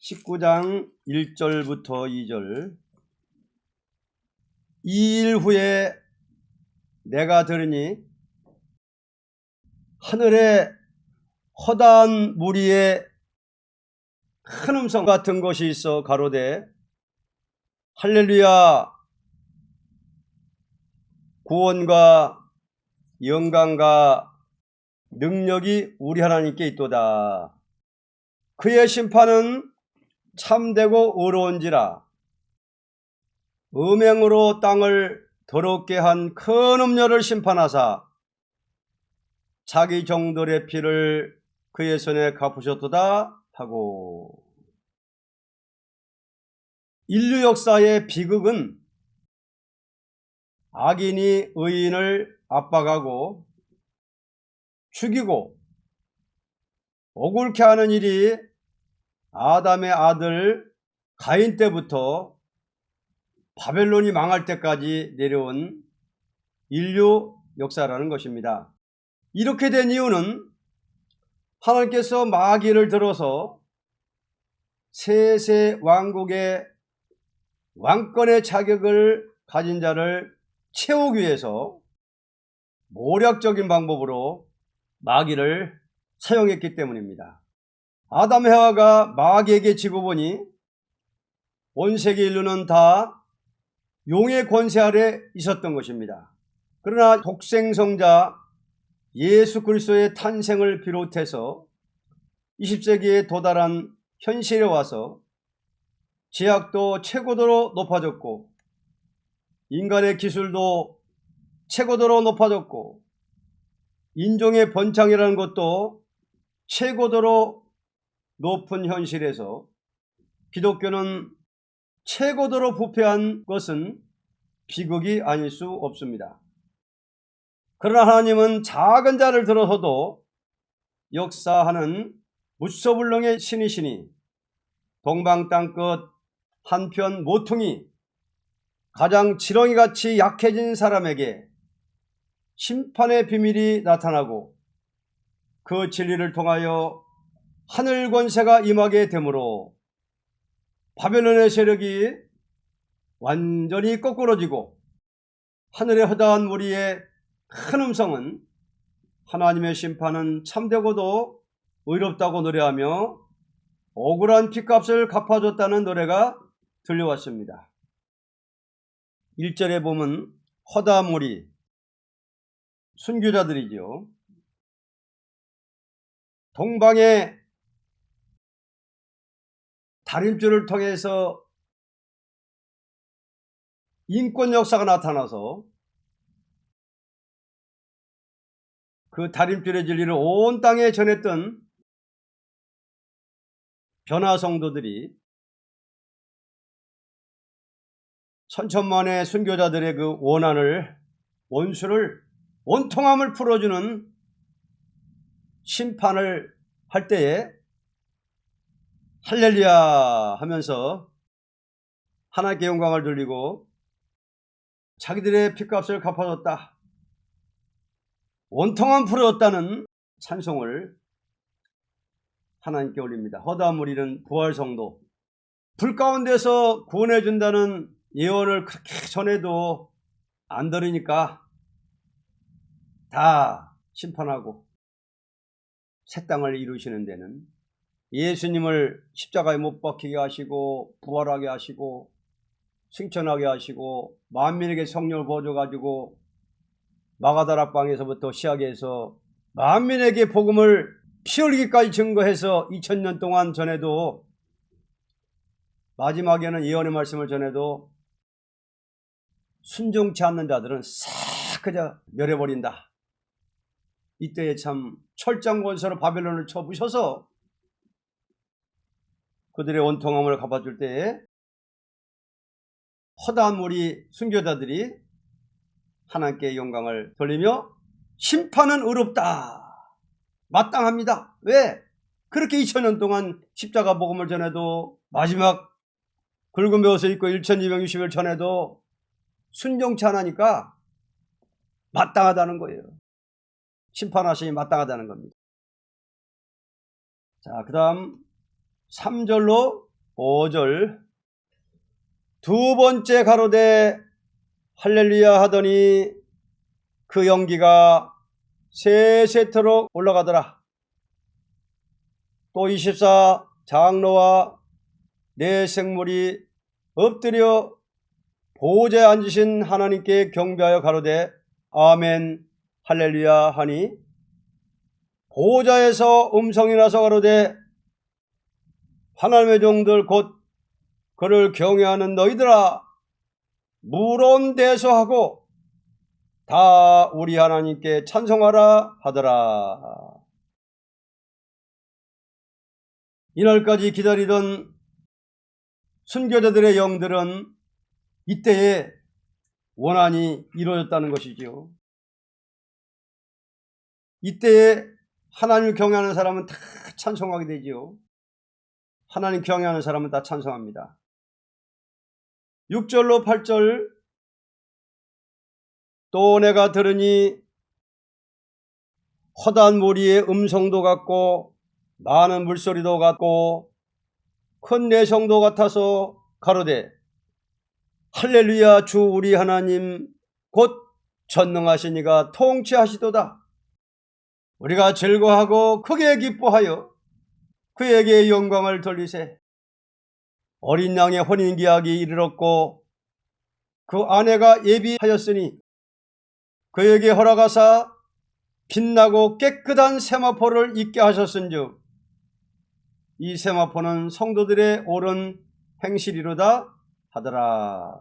19장 1절부터 2절 이 일 후에 내가 들으니 하늘에 허다한 무리에 큰 음성 같은 것이 있어 가로되 할렐루야 구원과 영광과 능력이 우리 하나님께 있도다. 그의 심판은 참되고 의로운지라. 음행으로 땅을 더럽게 한 큰 음녀를 심판하사 자기 종들의 피를 그의 손에 갚으셨도다 하고. 인류 역사의 비극은 악인이 의인을 압박하고 죽이고 억울케 하는 일이 아담의 아들 가인 때부터 바벨론이 망할 때까지 내려온 인류 역사라는 것입니다. 이렇게 된 이유는 하나님께서 마귀를 들어서 세세 왕국의 왕권의 자격을 가진 자를 채우기 위해서 모략적인 방법으로 마귀를 사용했기 때문입니다. 아담 해와가 마귀에게 지고 보니 온 세계 인류는 다 용의 권세 아래 있었던 것입니다. 그러나 독생성자 예수 그리스도의 탄생을 비롯해서 20세기에 도달한 현실에 와서 제약도 최고도로 높아졌고 인간의 기술도 최고도로 높아졌고 인종의 번창이라는 것도 최고도로 높은 현실에서 기독교는 최고도로 부패한 것은 비극이 아닐 수 없습니다. 그러나 하나님은 작은 자를 들어서도 역사하는 무소불능의 신이시니 동방 땅끝 한편 모퉁이 가장 지렁이같이 약해진 사람에게 심판의 비밀이 나타나고 그 진리를 통하여 하늘 권세가 임하게 되므로 바벨론의 세력이 완전히 거꾸러지고 하늘의 허다한 무리의 큰 음성은 하나님의 심판은 참되고도 의롭다고 노래하며 억울한 핏값을 갚아줬다는 노래가 들려왔습니다. 1절에 보면 허다한 무리, 순교자들이죠. 동방의 다림줄을 통해서 인권 역사가 나타나서 그 다림줄의 진리를 온 땅에 전했던 변화 성도들이 천천만의 순교자들의 그 원한을 원수를 원통함을 풀어주는 심판을 할 때에 할렐루야 하면서 하나님께 영광을 돌리고 자기들의 핏값을 갚아줬다. 원통함 풀어줬다는 찬송을 하나님께 올립니다. 허다한 무리는 부활 성도. 불 가운데서 구원해준다는 예언을 그렇게 전해도 안 들으니까 다 심판하고 새 땅을 이루시는 데는 예수님을 십자가에 못 박히게 하시고 부활하게 하시고 승천하게 하시고 만민에게 성령을 보여줘가지고 마가다락 방에서부터 시작해서 만민에게 복음을 피 흘리기까지 증거해서 2000년 동안 전해도 마지막에는 예언의 말씀을 전해도 순종치 않는 자들은 싹 그저 멸해버린다. 이때에 참 철장 권세로 바벨론을 쳐부셔서 그들의 원통함을 갚아줄 때에 허다한 무리 순교자들이 하나님께 영광을 돌리며 심판은 의롭다. 마땅합니다. 왜? 그렇게 2000년 동안 십자가 복음을 전해도 마지막 굵은 벼옷을 입고 1260일 전해도 순종치 않으니까 마땅하다는 거예요. 심판하심이 마땅하다는 겁니다. 자, 그 다음 3절로 5절 두 번째 가로되 할렐루야 하더니 그 연기가 세세토록 올라가더라. 또 24 장로와 내 생물이 엎드려 보호자에 앉으신 하나님께 경배하여 가로되 아멘 할렐루야 하니 보호자에서 음성이 나서 가로되 하나님의 종들 곧 그를 경외하는 너희들아 무론 대소하고 다 우리 하나님께 찬송하라 하더라. 이날까지 기다리던 순교자들의 영들은 이때에 원한이 이루어졌다는 것이지요. 이때에 하나님을 경외하는 사람은 다 찬송하게 되지요. 하나님 경외하는 사람은 다 찬송합니다. 6절로 8절 또 내가 들으니 허단 무리의 음성도 같고 많은 물소리도 같고 큰 내성도 같아서 가로되 할렐루야 주 우리 하나님 곧 전능하시니가 통치하시도다. 우리가 즐거하고 크게 기뻐하여 그에게 영광을 돌리세. 어린 양의 혼인기약이 이르렀고 그 아내가 예비하였으니 그에게 허락하사 빛나고 깨끗한 세마포를 입게 하셨은즉 이 세마포는 성도들의 옳은 행실이로다 하더라.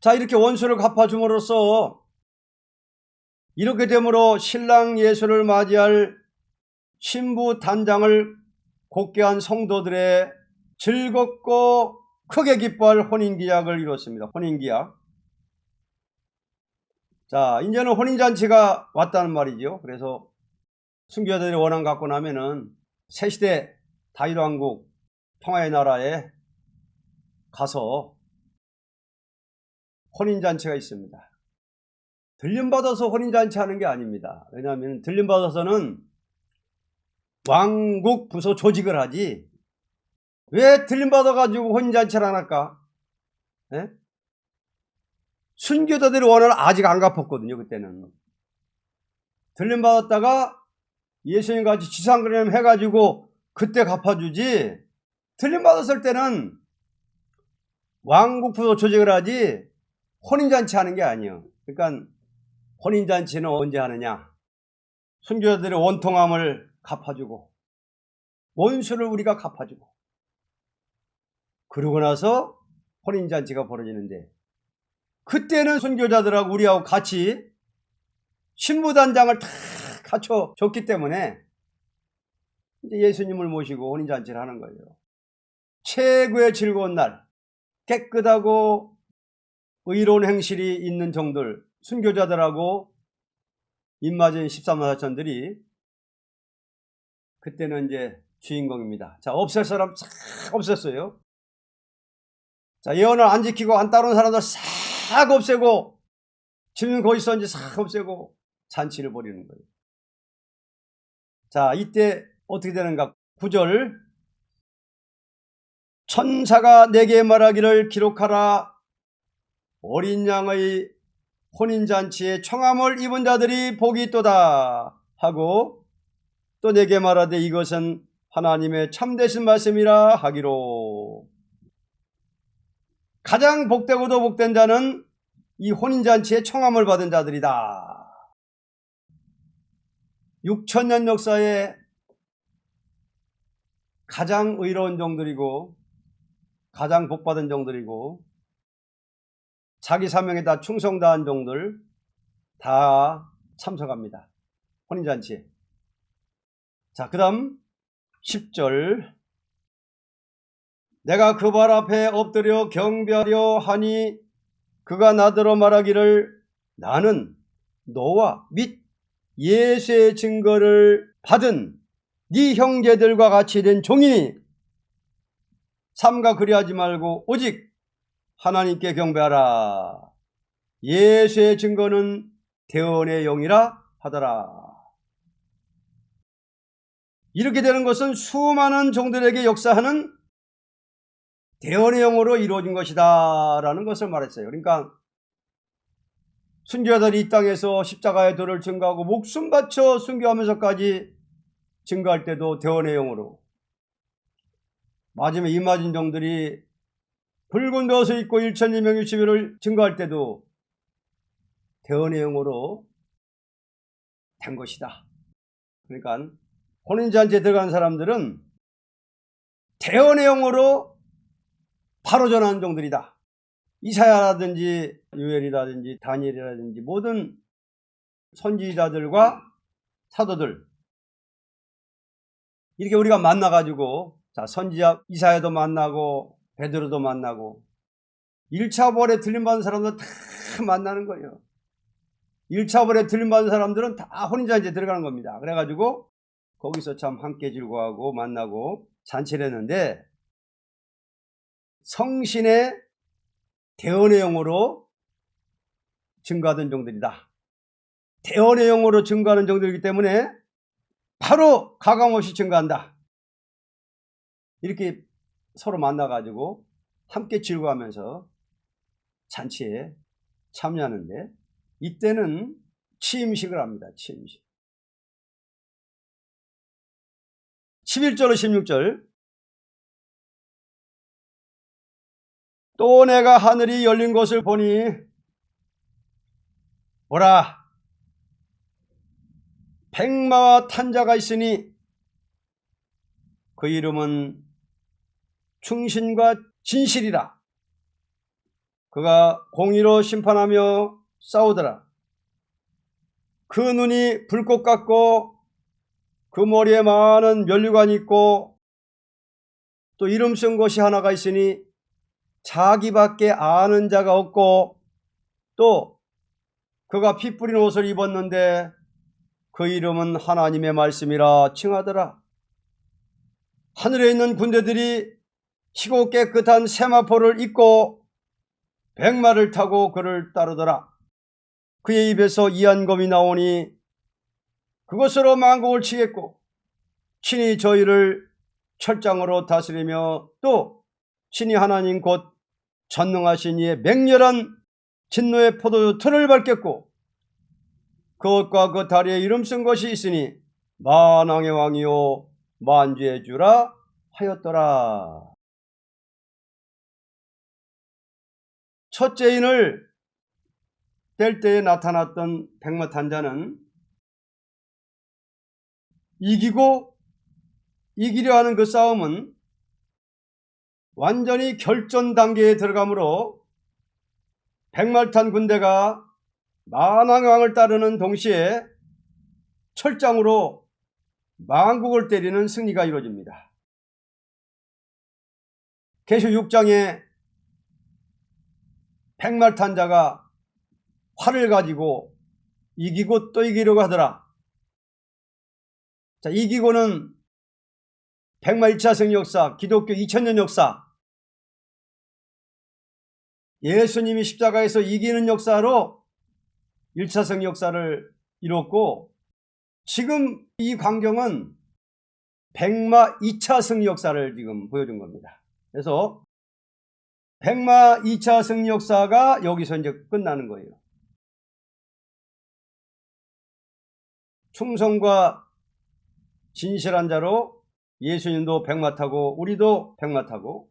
자 이렇게 원수를 갚아줌으로써 이렇게 되므로 신랑 예수를 맞이할 신부 단장을 곧게 한 성도들의 즐겁고 크게 기뻐할 혼인기약을 이뤘습니다. 혼인기약. 자, 이제는 혼인잔치가 왔다는 말이죠. 그래서 순교자들이 원한 갖고 나면은 새시대 다윗왕국 평화의 나라에 가서 혼인잔치가 있습니다. 들림받아서 혼인잔치 하는 게 아닙니다. 왜냐하면 들림받아서는 왕국 부서 조직을 하지 왜 들림받아가지고 혼인잔치를 안 할까? 예? 순교자들이 원을 아직 안 갚았거든요, 그때는. 들림받았다가 예수님 같이 지상그림 해가지고 그때 갚아주지, 들림받았을 때는 왕국부도 조직을 하지, 혼인잔치 하는 게 아니에요. 그러니까, 혼인잔치는 언제 하느냐? 순교자들의 원통함을 갚아주고, 원수를 우리가 갚아주고, 그러고 나서 혼인잔치가 벌어지는데, 그때는 순교자들하고 우리하고 같이 신부단장을 다 갖춰줬기 때문에 이제 예수님을 모시고 혼인잔치를 하는 거예요. 최고의 즐거운 날, 깨끗하고 의로운 행실이 있는 종들, 순교자들하고 입맞은 13만 4천들이 그때는 이제 주인공입니다. 자, 없앨 사람 싹 없앴어요. 자, 예언을 안 지키고 안 따르는 사람들 싹 없애고 지금 거기 있었는지 싹 없애고 잔치를 벌이는 거예요. 자, 이때 어떻게 되는가? 9절 천사가 내게 말하기를 기록하라 어린 양의 혼인잔치에 청함을 입은 자들이 복이 있도다 하고 또 내게 말하되 이것은 하나님의 참되신 말씀이라 하기로 가장 복되고도 복된 자는 이 혼인잔치에 청함을 받은 자들이다. 6천년 역사에 가장 의로운 종들이고 가장 복받은 종들이고 자기 사명에 다 충성다한 종들 다 참석합니다. 혼인잔치에. 자, 그 다음 10절 내가 그 발 앞에 엎드려 경배하려 하니 그가 나더러 말하기를 나는 너와 및 예수의 증거를 받은 네 형제들과 같이 된 종이니 삼가 그리하지 말고 오직 하나님께 경배하라. 예수의 증거는 대언의 영이라 하더라. 이렇게 되는 것은 수많은 종들에게 역사하는 대언의 영으로 이루어진 것이다 라는 것을 말했어요. 그러니까 순교자들이 이 땅에서 십자가의 도를 증거하고 목숨 바쳐 순교하면서까지 증거할 때도 대원의 영으로 마지막에 임하진 종들이 붉은 덫을 입고 1천리명의 시비를 증거할 때도 대원의 영으로 된 것이다. 그러니까 혼인잔치에 들어간 사람들은 대원의 영으로 바로 전하는 종들이다. 이사야라든지 유엘이라든지 다니엘이라든지 모든 선지자들과 사도들 이렇게 우리가 만나가지고 자 선지자 이사야도 만나고 베드로도 만나고 1차 벌에 들림받은 사람들 다 만나는 거예요. 1차 벌에 들림받은 사람들은 다 혼인잔치에 들어가는 겁니다. 그래가지고 거기서 참 함께 즐거워하고 만나고 잔치를 했는데 성신의 대언의 영으로 증거하던 종들이다. 대언의 영으로 증거하는 종들이기 때문에 바로 가감없이 증거한다. 이렇게 서로 만나가지고 함께 즐거워하면서 잔치에 참여하는데 이때는 취임식을 합니다. 취임식. 11절로 16절. 또 내가 하늘이 열린 것을 보니 보라 백마와 탄자가 있으니 그 이름은 충신과 진실이라. 그가 공의로 심판하며 싸우더라. 그 눈이 불꽃 같고 그 머리에 많은 면류관이 있고 또 이름 쓴 것이 하나가 있으니 자기밖에 아는 자가 없고 또 그가 피 뿌린 옷을 입었는데 그 이름은 하나님의 말씀이라 칭하더라. 하늘에 있는 군대들이 희고 깨끗한 세마포를 입고 백마를 타고 그를 따르더라. 그의 입에서 이한 검이 나오니 그것으로 만국을 치겠고 친히 저희를 철장으로 다스리며 또 친히 하나님 곧 전능하신 이의 맹렬한 진노의 포도주 틀을 밟겠고 그것과 그 다리에 이름 쓴 것이 있으니 만왕의 왕이요 만주의 주라 하였더라. 첫째 인을 뗄 때에 나타났던 백마탄자는 이기고 이기려 하는 그 싸움은 완전히 결전 단계에 들어가므로 백말탄 군대가 만왕왕을 따르는 동시에 철장으로 망국을 때리는 승리가 이루어집니다. 계시 6장에 백말탄자가 활을 가지고 이기고 또 이기려고 하더라. 자, 이 기고는 백마 1차 승리 역사, 기독교 2000년 역사, 예수님이 십자가에서 이기는 역사로 1차 승리 역사를 이뤘고, 지금 이 광경은 백마 2차 승리 역사를 지금 보여준 겁니다. 그래서 백마 2차 승리 역사가 여기서 이제 끝나는 거예요. 충성과 진실한 자로 예수님도 백마 타고 우리도 백마 타고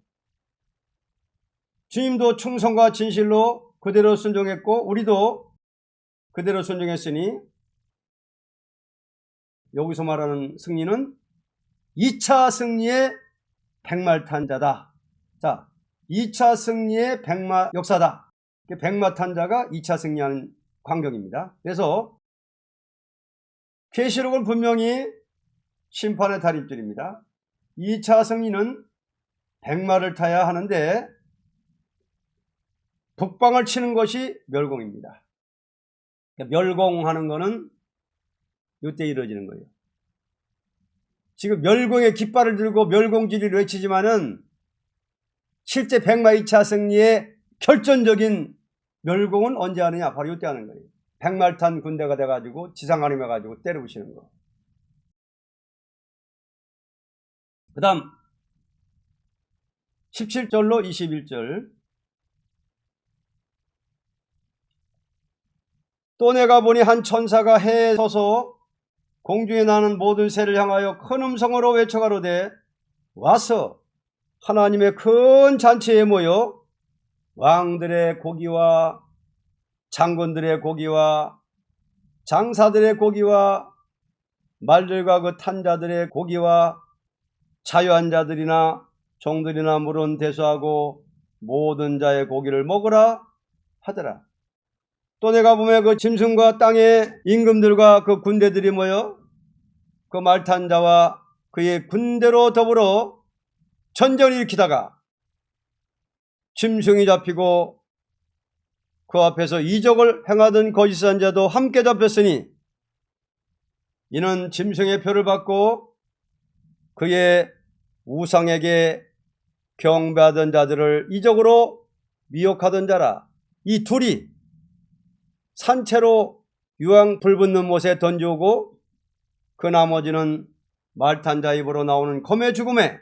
주님도 충성과 진실로 그대로 순종했고 우리도 그대로 순종했으니 여기서 말하는 승리는 2차 승리의 백말 탄 자다. 자, 2차 승리의 백마 역사다. 백마 탄 자가 2차 승리하는 광경입니다. 그래서 계시록은 분명히 심판의 달입줄입니다. 2차 승리는 백마를 타야 하는데 북방을 치는 것이 멸공입니다. 그러니까 멸공하는 것은 이때 이루어지는 거예요. 지금 멸공의 깃발을 들고 멸공지를 외치지만은 실제 백마 2차 승리의 결전적인 멸공은 언제 하느냐? 바로 이때 하는 거예요. 백말 탄 군대가 돼가지고 지상하림 해가지고 때려 부시는 거. 그 다음, 17절로 21절. 또 내가 보니 한 천사가 해에 서서 공중에 나는 모든 새를 향하여 큰 음성으로 외쳐가로되 와서 하나님의 큰 잔치에 모여 왕들의 고기와 장군들의 고기와 장사들의 고기와 말들과 그 탄자들의 고기와 자유한 자들이나 종들이나 물은 대수하고 모든 자의 고기를 먹으라 하더라. 또 내가 보면 그 짐승과 땅의 임금들과 그 군대들이 모여 그 말탄 자와 그의 군대로 더불어 전쟁을 일으키다가 짐승이 잡히고 그 앞에서 이적을 행하던 거짓한 자도 함께 잡혔으니 이는 짐승의 표를 받고 그의 우상에게 경배하던 자들을 이적으로 미혹하던 자라 이 둘이 산채로 유황 불붙는 못에 던져오고 그 나머지는 말탄 자 입으로 나오는 검의 죽음에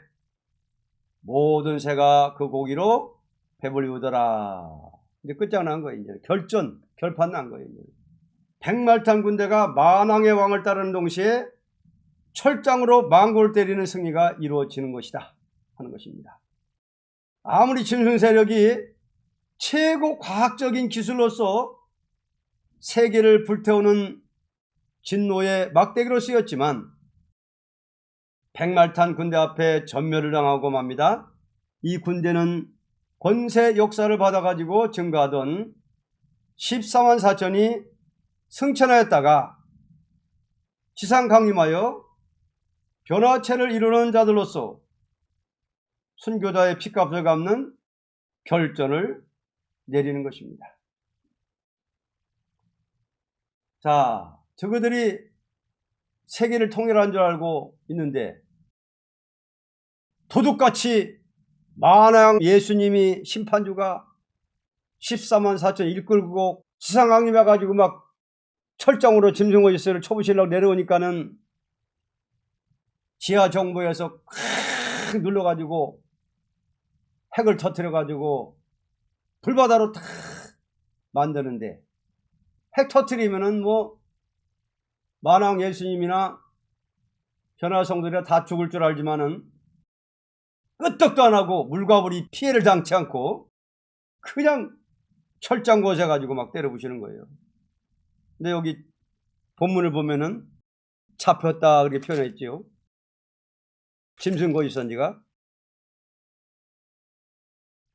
모든 새가 그 고기로 배불리우더라. 이제 끝장난 거예요. 이제 결전, 결판 난 거예요. 백말탄 군대가 만왕의 왕을 따르는 동시에 철장으로 망골 때리는 승리가 이루어지는 것이다 하는 것입니다. 아무리 짐승 세력이 최고 과학적인 기술로서 세계를 불태우는 진노의 막대기로 쓰였지만 백말탄 군대 앞에 전멸을 당하고 맙니다. 이 군대는 권세 역사를 받아가지고 증가하던 14만 4천이 승천하였다가 지상 강림하여 변화체를 이루는 자들로서 순교자의 피값을 갚는 결전을 내리는 것입니다. 자, 저그들이 세계를 통일한 줄 알고 있는데 도둑같이 만왕 예수님이 심판주가 14만 4천 일끌고 지상강림해 가지고 막 철장으로 짐승의 일세를 쳐부시려고 내려오니까는 지하 정부에서 콱 눌러가지고 핵을 터트려가지고 불바다로 탁 만드는데 핵 터트리면은 뭐 만왕 예수님이나 변화성들이나 다 죽을 줄 알지만은 끄떡도 안 하고 물과 불이 피해를 당치 않고 그냥 철장 고세 가지고 막 때려부시는 거예요. 근데 여기 본문을 보면은 잡혔다 그렇게 표현했지요. 짐승 거짓선지가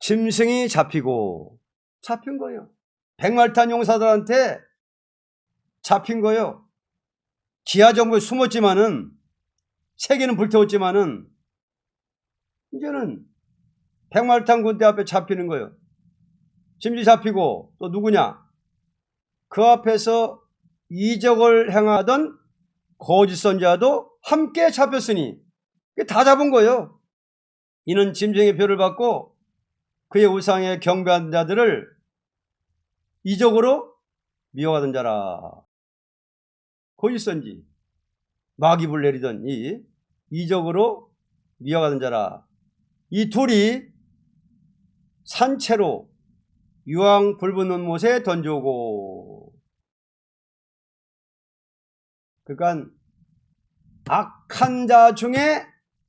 짐승이 잡히고 잡힌 거예요. 백말탄 용사들한테 잡힌 거예요. 지하 정부에 숨었지만은 세계는 불태웠지만은 이제는 백말탄 군대 앞에 잡히는 거예요. 짐지 잡히고 또 누구냐? 그 앞에서 이적을 행하던 거짓 선자도 함께 잡혔으니 다 잡은 거예요. 이는 짐승의 표를 받고 그의 우상에 경배한 자들을 이적으로 미워하던 자라. 거짓 선지 마귀불 내리던 이 이적으로 미워하던 자라. 이 둘이 산채로 유황 불붙는 못에 던져오고 그러니까 악한 자 중에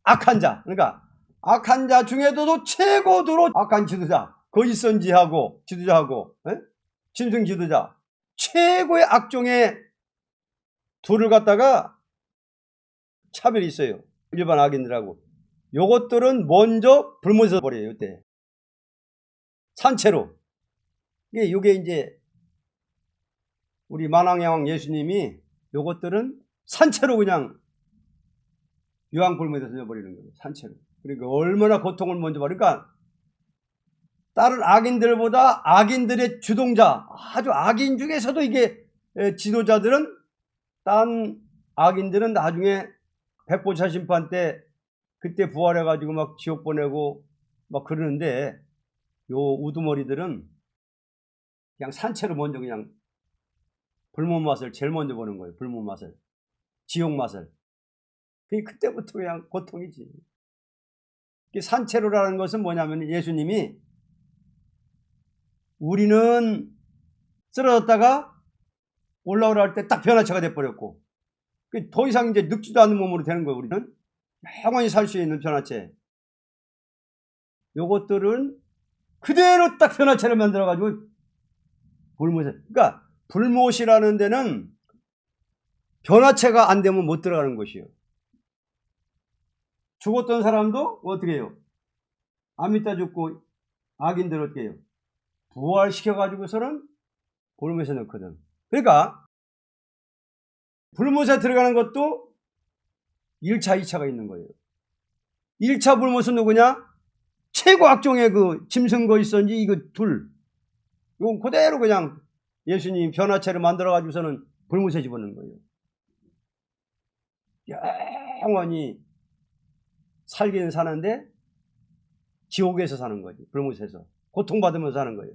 악한 자. 그러니까 악한 자 중에도 최고도로 악한 지도자. 거짓선지하고 지도자하고 에? 짐승 지도자. 최고의 악종의 둘을 갖다가 차별이 있어요. 일반 악인들하고. 요것들은 먼저 불문서 버려요 이때. 산채로. 이게 요게 이제 우리 만왕양왕 예수님이 요것들은 산채로 그냥 유황불문에 던져버리는 거예요 산채로 그러니까 얼마나 고통을 먼저 받으니까 그러니까 다른 악인들보다 악인들의 주동자 아주 악인 중에서도 이게 지도자들은 딴 악인들은 나중에 백보차 심판 때 그때 부활해가지고 막 지옥 보내고 막 그러는데 요 우두머리들은 그냥 산채로 먼저 그냥 불문 맛을 제일 먼저 보는 거예요. 불문 맛을. 지옥 맛을. 그게 그때부터 그냥 고통이지. 이 산채로라는 것은 뭐냐면 예수님이 우리는 쓰러졌다가 올라오라 할 때 딱 변화체가 돼버렸고 그더 이상 이제 늙지도 않는 몸으로 되는 거예요 우리는. 영원히 살 수 있는 변화체. 요것들은 그대로 딱 변화체를 만들어가지고 불못에 그러니까 불못이라는 데는 변화체가 안 되면 못 들어가는 곳이에요 죽었던 사람도 어떻게 해요? 안 믿다 죽고 악인들 어떻게 해요? 부활시켜가지고서는 불못에 넣거든. 그러니까 불못에 들어가는 것도 1차, 2차가 있는 거예요. 1차 불못은 누구냐? 최고 악종의 그 짐승거 있었는지 이거 둘. 이건 그대로 그냥 예수님 변화체를 만들어가지고서는 불못에 집어넣는 거예요. 영원히 살기는 사는데 지옥에서 사는 거지. 불못에서. 고통받으면서 사는 거예요.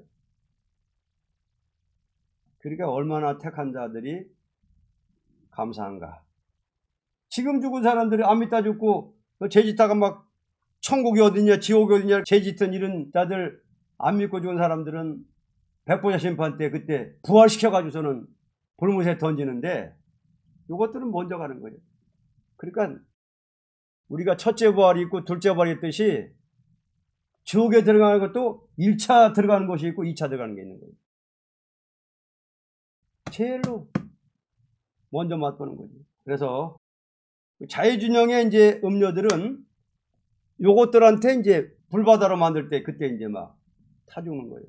그러니까 얼마나 택한 자들이 감사한가. 지금 죽은 사람들이 안 믿다 죽고 죄짓다가 막 천국이 어디냐 지옥이 어디냐 죄짓던 이런 자들 안 믿고 죽은 사람들은 백보자 심판 때 그때 부활시켜가지고서는 불못에 던지는데 이것들은 먼저 가는 거예요. 그러니까 우리가 첫째 부활이 있고 둘째 부활이 있듯이 지옥에 들어가는 것도 1차 들어가는 것이 있고 2차 들어가는 게 있는 거예요. 제일로 먼저 맛보는 거지. 그래서 자유준영의 이제 음료들은 요것들한테 이제 불바다로 만들 때 그때 이제 막 타주는 거예요.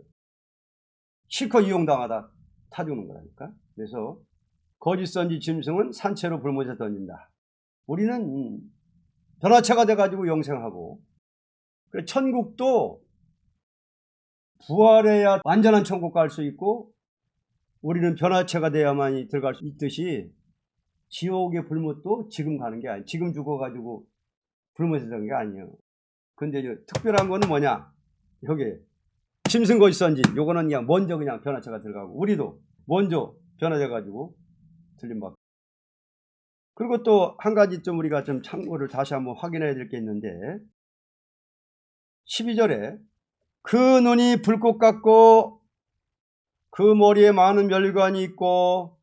실컷 이용당하다 타주는 거라니까. 그래서 거짓 선지 짐승은 산채로 불못에 던진다. 우리는 변화체가 돼가지고 영생하고 천국도 부활해야 완전한 천국 갈 수 있고 우리는 변화체가 돼야만이 들어갈 수 있듯이 지옥의 불못도 지금 가는 게 아니에요. 지금 죽어가지고 불못에 되는 게 아니에요. 근데 특별한 거는 뭐냐? 여기 있었는지 요거는 그냥 먼저 그냥 변화체가 들어가고 우리도 먼저 변화돼가지고 들림받고 그리고 또 한 가지 좀 우리가 좀 참고를 다시 한번 확인해야 될 게 있는데 12절에 그 눈이 불꽃 같고 그 머리에 많은 멸관이 있고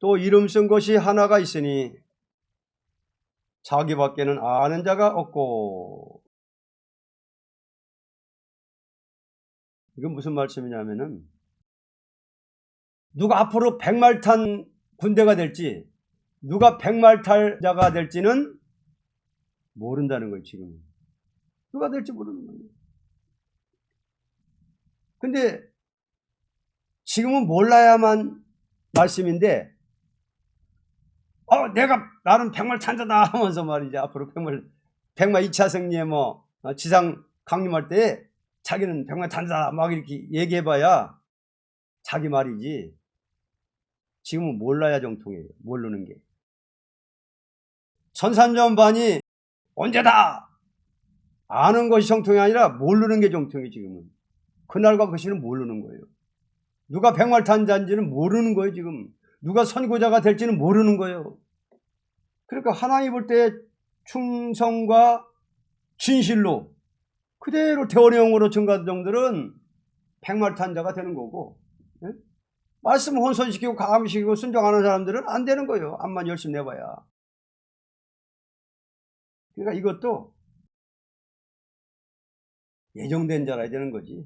또 이름 쓴 것이 하나가 있으니 자기밖에는 아는 자가 없고. 이건 무슨 말씀이냐면은 누가 앞으로 백말 탄 군대가 될지 누가 백말탈자가 될지는 모른다는 거예요 지금. 누가 될지 모르는 거예요. 근데 지금은 몰라야만 말씀인데 어 내가 나는 백말 찬자다 하면서 말이지 앞으로 백말 백마 2차 승리에 뭐 어, 지상 강림할 때 자기는 백말 찬자 막 이렇게 얘기해봐야 자기 말이지. 지금은 몰라야 정통이에요 모르는 게 천산전반이 언제다 아는 것이 정통이 아니라 모르는 게 정통이 지금은 그날과 그 시는 모르는 거예요 누가 백말탄자인지는 모르는 거예요, 지금. 누가 선고자가 될지는 모르는 거예요. 그러니까 하나님 볼 때 충성과 진실로 그대로 대원형으로 증가한 종들은 백말탄자가 되는 거고, 예? 말씀 혼선시키고 감시키고 순종하는 사람들은 안 되는 거예요. 암만 열심히 내봐야. 그러니까 이것도 예정된 자라야 되는 거지.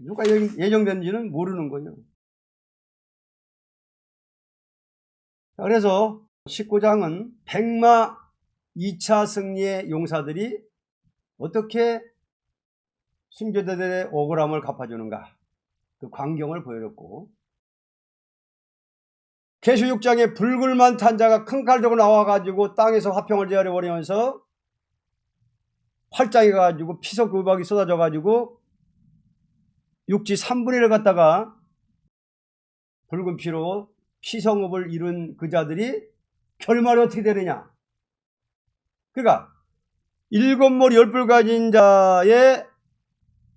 누가 예정된지는 모르는 거예요. 그래서 19장은 백마 2차 승리의 용사들이 어떻게 순교자들의 억울함을 갚아주는가 그 광경을 보여줬고 계시 6장에 불굴만 탄 자가 큰 칼 들고 나와가지고 땅에서 화평을 제어버리면서 활장이 가지고 피석 의박이 쏟아져가지고 육지 3분의 1을 갖다가 붉은 피로 피성업을 이룬 그 자들이 결말이 어떻게 되느냐? 그러니까 일곱 머리 열불 가진 자의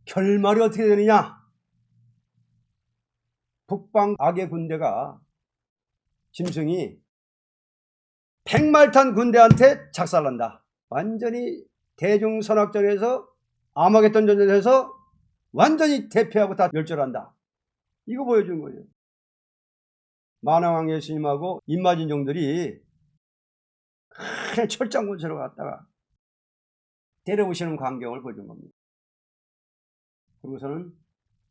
결말이 어떻게 되느냐? 북방 악의 군대가 짐승이 백말탄 군대한테 작살난다. 완전히 대중선악전에서 아마겟돈 전쟁에서 완전히 대패하고 다 멸절한다. 이거 보여준 거예요. 만왕왕 예수님하고 임마진 종들이 큰 철장군수로 갔다가 때려부시는 광경을 보여준 겁니다. 그리고서는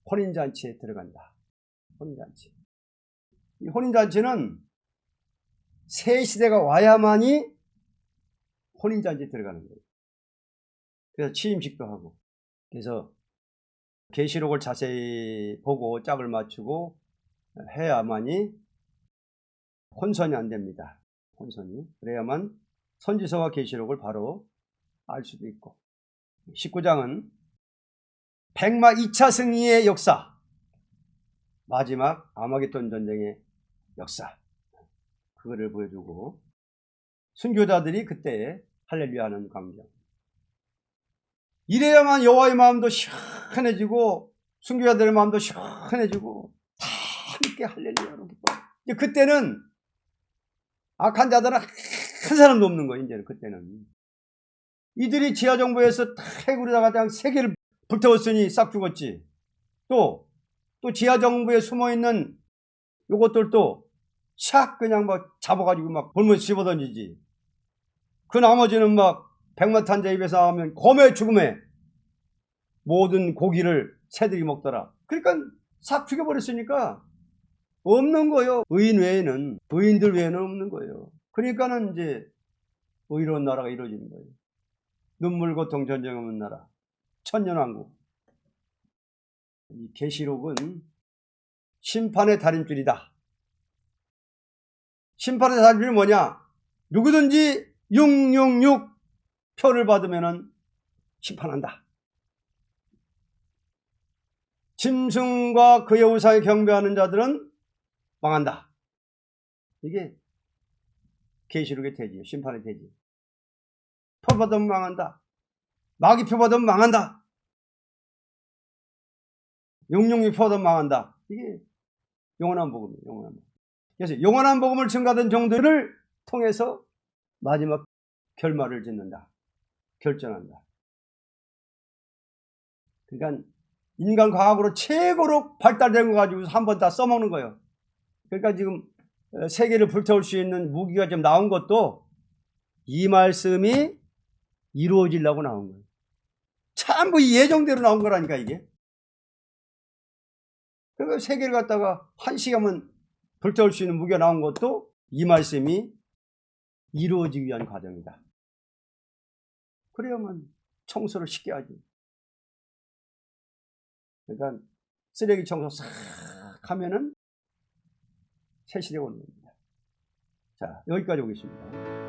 혼인잔치에 들어간다. 혼인잔치. 이 혼인잔치는 새 시대가 와야만이 혼인잔치에 들어가는 거예요. 그래서 취임식도 하고. 그래서 계시록을 자세히 보고 짝을 맞추고 해야만이 혼선이 안 됩니다. 혼선이. 그래야만 선지서와 계시록을 바로 알 수도 있고. 19장은 백마 2차 승리의 역사. 마지막 아마겟돈 전쟁의 역사. 그거를 보여주고 순교자들이 그때 할렐루야 하는 광경. 이래야만 여호와의 마음도 시원해지고 순교자들의 마음도 시원해지고 다 함께 할렐루야로 기뻐. 이제 그때는 악한 자들은 한 사람도 없는 거예요. 이제는 그때는 이들이 지하 정부에서 다 해구리다가 그냥 세계를 불태웠으니 싹 죽었지. 또, 또 지하 정부에 숨어 있는 요것들도 샥 그냥 막 잡아가지고 막 볼면 집어던지지. 그 나머지는 막 백마탄자 입에서 나오면 검의 죽음에 모든 고기를 새들이 먹더라. 그러니까 싹 죽여버렸으니까 없는 거예요. 의인 외에는, 의인들 외에는 없는 거예요. 그러니까는 이제 의로운 나라가 이루어지는 거예요. 눈물, 고통, 전쟁 없는 나라. 천년왕국. 이 계시록은 심판의 달인줄이다. 심판의 달인줄이 뭐냐? 누구든지 666 표를 받으면 심판한다. 짐승과 그의 우상에 경배하는 자들은 망한다. 이게 계시록의 대지예요. 심판의 대지. 표 받으면 망한다. 마귀 표 받으면 망한다. 용용이 표 받으면 망한다. 이게 영원한 복음이에요. 영원한 복음. 그래서 영원한 복음을 증가된 종들을 통해서 마지막 결말을 짓는다. 결정한다. 그러니까 인간 과학으로 최고로 발달된 거 가지고 한 번 다 써먹는 거예요. 그러니까 지금 세계를 불태울 수 있는 무기가 좀 나온 것도 이 말씀이 이루어지려고 나온 거예요. 전부 예정대로 나온 거라니까 이게. 그러니까 세계를 갖다가 한 시간만 불태울 수 있는 무기가 나온 것도 이 말씀이 이루어지기 위한 과정이다. 그래야만 청소를 쉽게 하지. 그러니까 쓰레기 청소 싹 하면은 새 시대가 오는 겁니다. 자, 여기까지 오겠습니다.